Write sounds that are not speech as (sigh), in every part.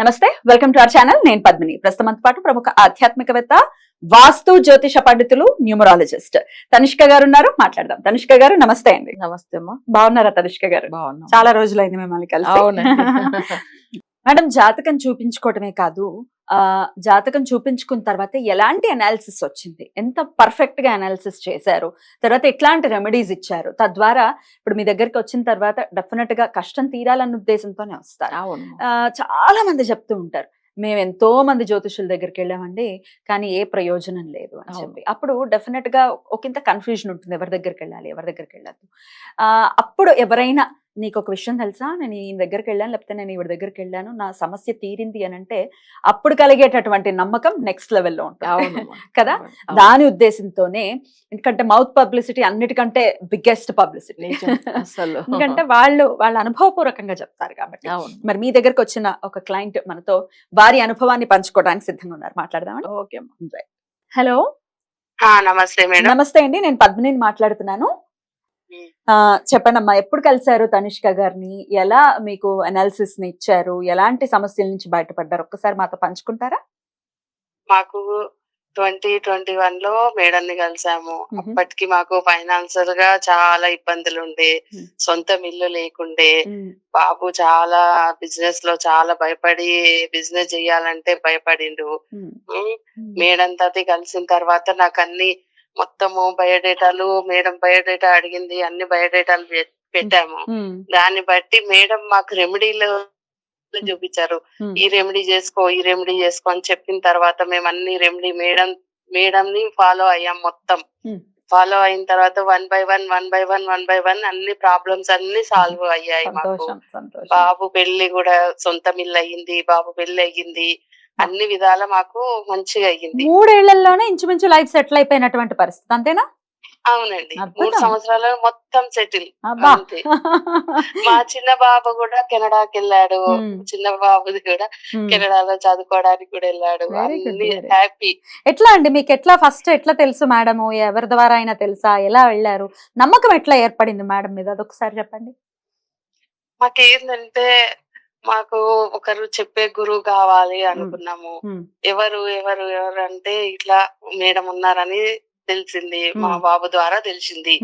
నమస్తే welcome to our channel. నేను పద్మిని. ప్రస్తుతం పాటు ప్రముఖ ఆధ్యాత్మికవేత్త వాస్తు జ్యోతిష పండితులు న్యూమరాలజిస్ట్ తనిష్క గారు ఉన్నారు. మాట్లాడదాం. తనిష్క గారు నమస్తే అండి. నమస్తే అమ్మా. బాగున్నారా తనిష్క గారు? చాలా రోజులైంది మిమ్మల్ని కలిసి. (laughs) మేడం జాతకం చూపించుకోవటమే కాదు ఆ జాతకం చూపించుకున్న తర్వాత ఎలాంటి అనాలిసిస్ వచ్చింది? ఎంత పర్ఫెక్ట్గా అనాలిసిస్ చేశారు? తర్వాత ఎట్లాంటి రెమెడీస్ ఇచ్చారు? తద్వారా ఇప్పుడు మీ దగ్గరికి వచ్చిన తర్వాత డెఫినెట్గా కష్టం తీరాలన్న ఉద్దేశంతోనే వస్తారు. చాలా మంది చెప్తూ ఉంటారు మేము ఎంతో మంది జ్యోతిషుల దగ్గరికి వెళ్ళామండి కానీ ఏ ప్రయోజనం లేదు అని. చెప్పి. అప్పుడు డెఫినెట్గా ఒకంత కన్ఫ్యూజన్ ఉంటుంది ఎవరి దగ్గరికి వెళ్ళాలి ఎవరి దగ్గరికి వెళ్ళద్దు. అప్పుడు ఎవరైనా నీకు ఒక విషయం తెలుసా? నేను ఈయన దగ్గరికి వెళ్ళాను లేకపోతే నేను ఈవిడ దగ్గరికి వెళ్ళాను నా సమస్య తీరింది అని అంటే అప్పుడు కలిగేటటువంటి నమ్మకం నెక్స్ట్ లెవెల్లో ఉంటుంది. (laughs) కదా? దాని ఉద్దేశంతోనే ఎందుకంటే మౌత్ పబ్లిసిటీ అన్నిటికంటే బిగ్గెస్ట్ పబ్లిసిటీ ఎందుకంటే వాళ్ళు వాళ్ళ అనుభవపూర్వకంగా చెప్తారు కాబట్టి. మరి మీ దగ్గరకు వచ్చిన ఒక క్లయింట్ మనతో వారి అనుభవాన్ని పంచుకోవడానికి సిద్ధంగా ఉన్నారు. మాట్లాడదామండి? ఓకే అమ్మా. హలో నమస్తే మేడం. నమస్తే అండి. నేను పద్మిని మాట్లాడుతున్నాను. చెప్పండి అమ్మా ఎప్పుడు కలిశారు తనిష్క గారిని? ఎలా మీకు అనాలిసిస్ని ఇచ్చారు? ఎలాంటి సమస్యల నుంచి బయటపడ్డారు? ఒక్కసారి మాతో పంచుకుంటారా? మాకు ట్వంటీ ట్వంటీ వన్లో మేడం ని కలిసాము. అప్పటికి మాకు ఫైనాన్షియల్గా చాలా ఇబ్బందులు ఉండే. సొంతం ఇల్లు లేకుండే. బాబు చాలా బిజినెస్లో చాలా భయపడి బిజినెస్ చెయ్యాలంటే భయపడిండు. మేడం తోటి కలిసిన తర్వాత నాకు అన్ని మొత్తము బయోడేటాలు మేడం బయోడేటా అడిగింది అన్ని బయోడేటాలు పెట్టాము. దాన్ని బట్టి మేడం మాకు రెమెడీలు చూపించారు. ఈ రెమెడీ చేసుకో ఈ రెమెడీ చేసుకో అని చెప్పిన తర్వాత మేము అన్ని రెమెడీ మేడం మేడం ని ఫాలో అయ్యాం మొత్తం. ఫాలో అయిన తర్వాత one by one one by one one by one అన్ని ప్రాబ్లమ్స్ అన్ని సాల్వ్ అయ్యాయి మాకు. బాబు పెళ్ళి కూడా సొంత ఇల్లు అయ్యింది బాబు పెళ్ళి అయ్యింది. అన్ని విధాల మాకు మంచిగా అయ్యింది. మూడేళ్ళలోనే ఇంచుమించు లైఫ్ సెటిల్ అయిపోయినటువంటి పరిస్థితి అంతేనా? అవునండి. మూడు సంవత్సరాలు మొత్తం సెటిల్ అంతే. మా చిన్న బాబు కూడా కెనడాకి వెళ్ళాడు. చిన్న బాబుది కూడా. కెనడాలో చదువుకోవడానికి కూడా వెళ్ళాడు. హ్యాపీ. ఎట్లా అండి? మీకు ఎట్లా ఫస్ట్ ఎట్లా తెలుసు మేడం? ఎవరి ద్వారా అయినా తెలుసా? ఎలా వెళ్ళారు? నమ్మకం ఎట్లా ఏర్పడింది మేడం మీద? అదొకసారి చెప్పండి. మాకేందంటే మాకు ఒకరు చెప్పే గురువు కావాలి అనుకున్నాము. ఎవరు ఎవరు ఎవరు అంటే ఇట్లా మేడం ఉన్నారని తెలిసింది మా. బాబు ద్వారా తెలిసింది.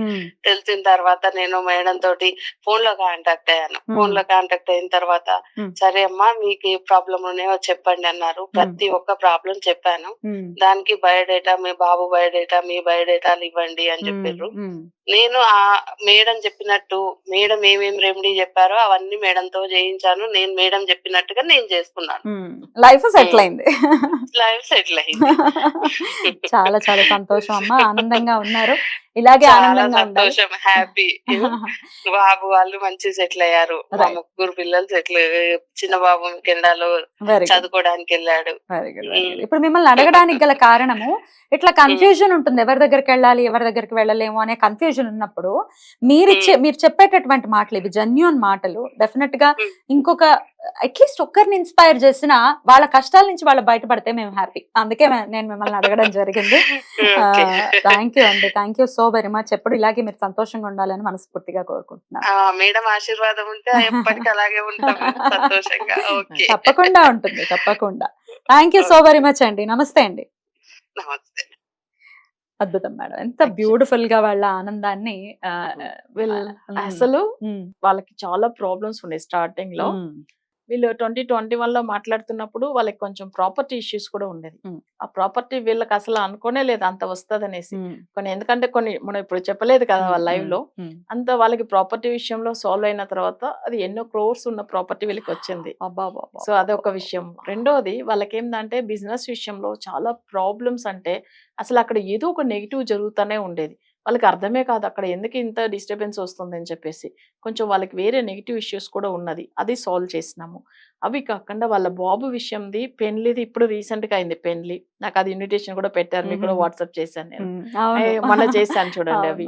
తెలిసిన తర్వాత నేను మేడం తోటి ఫోన్లో కాంటాక్ట్ అయ్యాను. ఫోన్లో కాంటాక్ట్ అయిన తర్వాత. సరే అమ్మా మీకు ఏ ప్రాబ్లం ఉన్నాయో చెప్పండి అన్నారు ప్రతి ఒక్క ప్రాబ్లం చెప్పాను. దానికి బయోడేటా మీ బాబు బయోడేటా మీ బయోడేటాలు ఇవ్వండి అని చెప్పారు. నేను ఆ మేడం చెప్పినట్టు మేడం ఏమేం రెమెడీ చెప్పారో అవన్నీ మేడం తో చేయించాను నేను మేడం చెప్పినట్టుగా నేను చేసుకున్నాను. లైఫ్ సెటిల్ అయింది లైఫ్ సెటిల్ అయింది (laughs) చాలా చాలా సంతోషం అమ్మా ఆనందంగా ఉన్నారు. ఇలాగే ఆనందంగా హ్యాపీ (laughs) బాబు వాళ్ళు మంచి సెటిల్ అయ్యారు. మా. ముగ్గురు పిల్లలు సెటిల్ చిన్న బాబు గుడ్ చదువుకోవడానికి వెళ్ళాడు. ఇప్పుడు మిమ్మల్ని అడగడానికి గల కారణము ఇట్లా కన్ఫ్యూజన్ ఉంటుంది. ఎవరి దగ్గరికి వెళ్ళాలి ఎవరి దగ్గరికి వెళ్ళలేము అనే కన్ఫ్యూజన్ ఉన్నప్పుడు మీరు ఇచ్చే మీరు చెప్పేటటువంటి మాటలు ఇవి జెన్యున్ మాటలు డెఫినెట్గా. ఇంకొక అట్లీస్ట్ ఒక్కరిని ఇన్స్పైర్ చేసిన వాళ్ళ కష్టాల నుంచి వాళ్ళు బయటపడితే మేము హ్యాపీ. అందుకే నేను మిమ్మల్ని అడగడం జరిగింది. (laughs) థ్యాంక్ యూ అండి. Thank you so very much ఎప్పుడు ఇలాగే మీరు సంతోషంగా ఉండాలని మనస్ఫూర్తిగా కోరుకుంటున్నాను. ఆ మేడం ఆశీర్వాదం ఉంటే ఎప్పటికీ అలాగే ఉంటాం. (laughs) సంతోషంగా. ఓకే. తప్పకుండా ఉంటుంది. తప్పకుండా. Thank you so very much అండి. నమస్తే అండి. నమస్తే. అద్భుతం మేడం. ఎంత బ్యూటిఫుల్గా వాళ్ళ ఆనందాన్ని అసలు వాళ్ళకి చాలా ప్రాబ్లమ్స్ ఉన్నాయి స్టార్టింగ్లో వీళ్ళు ట్వంటీ ట్వంటీ వన్లో మాట్లాడుతున్నప్పుడు వాళ్ళకి కొంచెం ప్రాపర్టీ ఇష్యూస్ కూడా ఉండేది. ఆ ప్రాపర్టీ వీళ్ళకి అసలు అనుకోనే లేదు అంత వస్తుంది అనేసి కొన్ని ఎందుకంటే కొన్ని మనం ఇప్పుడు చెప్పలేదు కదా వాళ్ళ లైవ్లో అంత వాళ్ళకి ప్రాపర్టీ విషయంలో సాల్వ్ అయిన తర్వాత అది ఎన్నో క్రోర్స్ ఉన్న ప్రాపర్టీ వీళ్ళకి వచ్చింది. సో అదొక విషయం. రెండోది వాళ్ళకి ఏంటంటే బిజినెస్ విషయంలో చాలా ప్రాబ్లమ్స్ అంటే అసలు అక్కడ ఏదో ఒక నెగిటివ్ జరుగుతూనే ఉండేది. వాళ్ళకి అర్థమే కాదు అక్కడ ఎందుకు ఇంత డిస్టర్బెన్స్ వస్తుంది అని చెప్పేసి. కొంచెం వాళ్ళకి వేరే నెగిటివ్ ఇష్యూస్ కూడా ఉన్నది. అది సాల్వ్ చేసినాము. అవి కాకుండా వాళ్ళ బాబు విషయంది పెళ్ళిది ఇప్పుడు రీసెంట్గా అయింది పెళ్ళి నాకు అది ఇన్విటేషన్ కూడా పెట్టారు మీకు కూడా. వాట్సాప్ చేశాను నేను. మొన్న చేశాను (laughs) చూడండి అవి.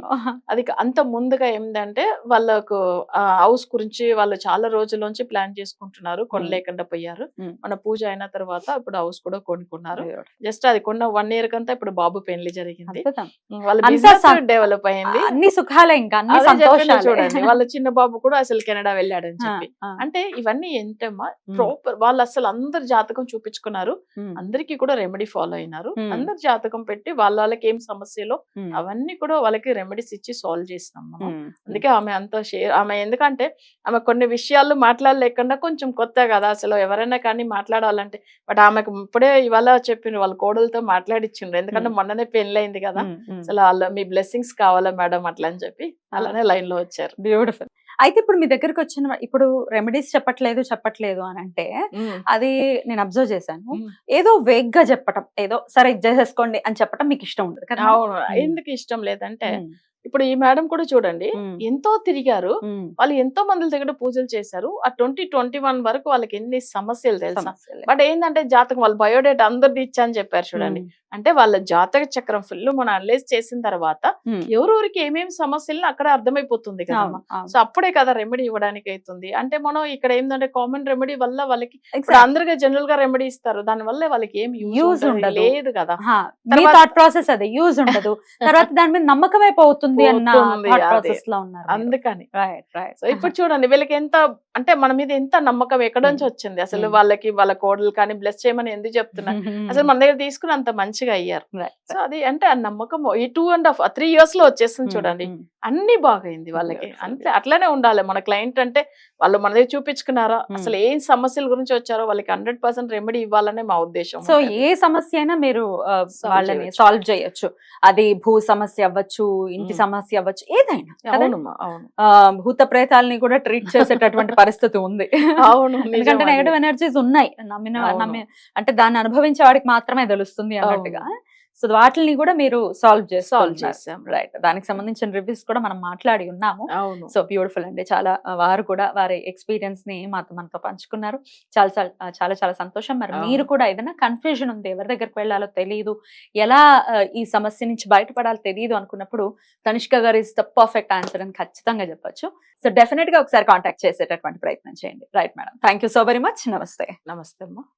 అది అంత ముందుగా ఏంటంటే వాళ్ళకు హౌస్ గురించి వాళ్ళు చాలా రోజుల నుంచి ప్లాన్ చేసుకుంటున్నారు కొనలేకుండా పోయారు. మన పూజ అయిన తర్వాత ఇప్పుడు హౌస్ కూడా కొనుక్కున్నారు. జస్ట్ అది కొన్న వన్ ఇయర్ కంతా ఇప్పుడు బాబు పెళ్ళి జరిగింది. వాళ్ళ బిజినెస్ డెవలప్ అయింది. అన్ని సుఖాలే ఇంకా చూడండి. వాళ్ళ చిన్న బాబు కూడా అసలు కెనడా వెళ్ళాడని చెప్పి. అంటే ఇవన్నీ ఉమ్, ప్రాపర్ వాళ్ళు అసలు అందరు జాతకం చూపించుకున్నారు అందరికీ కూడా రెమెడీ ఫాలో అయినారు. అందరు జాతకం పెట్టి వాళ్ళ వాళ్ళకి ఏం సమస్యలో అవన్నీ కూడా వాళ్ళకి రెమెడీస్ ఇచ్చి సాల్వ్ చేసినాం మనం. అందుకే ఆమె అంత షేర్ ఆమె ఎందుకంటే ఆమె కొన్ని విషయాలు మాట్లాడలేకుండా కొంచెం కొత్త కదా అసలు. ఎవరైనా కానీ మాట్లాడాలంటే బట్ ఆమెకు ఇప్పుడే ఇవాళ చెప్పిండ్రు వాళ్ళ కోడలతో మాట్లాడిచ్చిండ్రు. ఎందుకంటే. మొన్ననే పెళ్ళి అయింది కదా. అసలు వాళ్ళ మీ బ్లెస్సింగ్స్ కావాలా మేడం అట్లా అని చెప్పి అలానే లైన్లో వచ్చారు. బ్యూటిఫుల్. అయితే ఇప్పుడు మీ దగ్గరికి వచ్చిన ఇప్పుడు రెమెడీస్ చెప్పట్లేదు చెప్పట్లేదు అని అంటే అది నేను అబ్జర్వ్ చేశాను. ఏదో వేగ్గా చెప్పటం ఏదో సరే ఇది చేసేసుకోండి అని చెప్పటం మీకు ఇష్టం ఉండదు కదా? అవును. ఎందుకు ఇష్టం లేదంటే ఇప్పుడు ఈ మేడం కూడా చూడండి ఎంతో తిరిగారు. వాళ్ళు ఎంతో మంది దగ్గర పూజలు చేశారు ఆ ట్వంటీ ట్వంటీ వన్ వరకు వాళ్ళకి ఎన్ని సమస్యలు తెలుసా. బట్ ఏంటంటే జాతకం వాళ్ళ బయోడేటా అందరిది ఇచ్చా అని చెప్పారు చూడండి అంటే వాళ్ళ జాతక చక్రం ఫుల్ మనం అనలైజ్ చేసిన తర్వాత. ఎవరెవరికి ఏమేమి సమస్యలు అక్కడ అర్థమైపోతుంది కదా. సో అప్పుడే కదా రెమెడీ ఇవ్వడానికి అవుతుంది అంటే మనం ఇక్కడ ఏంటంటే కామన్ రెమెడీ వల్ల వాళ్ళకి. అందరిగా జనరల్గా రెమెడీ ఇస్తారు దాని వల్ల వాళ్ళకి ఏం Use యూజ్ ఉండదు. లేదు కదా థాట్ ప్రాసెస్ అదే యూజ్ ఉండదు (laughs) తర్వాత దాని మీద నమ్మకమే పోతుంది అన్న అందుకని. రైట్ రైట్ సో ఇప్పుడు చూడండి వీళ్ళకి ఎంత అంటే మన మీద ఎంత నమ్మకం ఎక్కడ నుంచి వచ్చింది? అసలు Hmm. వాళ్ళకి వాళ్ళ కోడలు కానీ బ్లెస్ చేయమని ఎందుకు చెప్తున్నా? (laughs) అసలు మన దగ్గర తీసుకుని అంత మంచిగా అయ్యారు. సో అది అంటే ఆ నమ్మకం ఈ టూ అండ్ హాఫ్ త్రీ ఇయర్స్లో వచ్చేస్తుంది చూడండి. అన్ని బాగైంది వాళ్ళకి. అంతే అట్లనే ఉండాలి మన క్లయింట్ అంటే వాళ్ళు మన దగ్గర చూపించుకున్నారా. అసలు ఏం సమస్యల గురించి వచ్చారో వాళ్ళకి హండ్రెడ్ పర్సెంట్ రెమెడీ ఇవ్వాలనే మా ఉద్దేశం సో. ఏ సమస్య అయినా మీరు వాళ్ళని. సాల్వ్ చేయొచ్చు అది భూ సమస్య అవ్వచ్చు ఇంటి. సమస్య అవ్వచ్చు ఏదైనా భూత ప్రేతాలని కూడా ట్రీట్ చేసేటటువంటి పరిస్థితి ఉంది అవును (laughs) ఎందుకంటే. నెగటివ్ ఎనర్జీస్ ఉన్నాయి నమ్మిన. నమ్మి అంటే దాన్ని అనుభవించే వాడికి మాత్రమే తెలుస్తుంది అన్నట్టుగా సో వాటిని కూడా మీరు సాల్వ్ సాల్వ్ చేస్తారు చేసాం. రైట్. దానికి సంబంధించిన రివ్యూస్ కూడా మనం మాట్లాడి ఉన్నాము. సో బ్యూటిఫుల్ అండి. చాలా వారు కూడా వారి ఎక్స్పీరియన్స్ని మాతో మనతో పంచుకున్నారు. చాలా చాలా చాలా చాలా సంతోషం. మరి. మీరు కూడా ఏదైనా కన్ఫ్యూజన్ ఉంది ఎవరి దగ్గరికి వెళ్ళాలో తెలియదు ఎలా ఈ సమస్య నుంచి బయటపడాలో తెలియదు అనుకున్నప్పుడు తనిష్క గారు ఇస్ ద పర్ఫెక్ట్ ఆన్సర్ అని ఖచ్చితంగా చెప్పొచ్చు. సో డెఫినెట్గా ఒకసారి కాంటాక్ట్ చేసేటటువంటి ప్రయత్నం చేయండి. Right madam. Thank you so very much. నమస్తే. నమస్తే అమ్మా.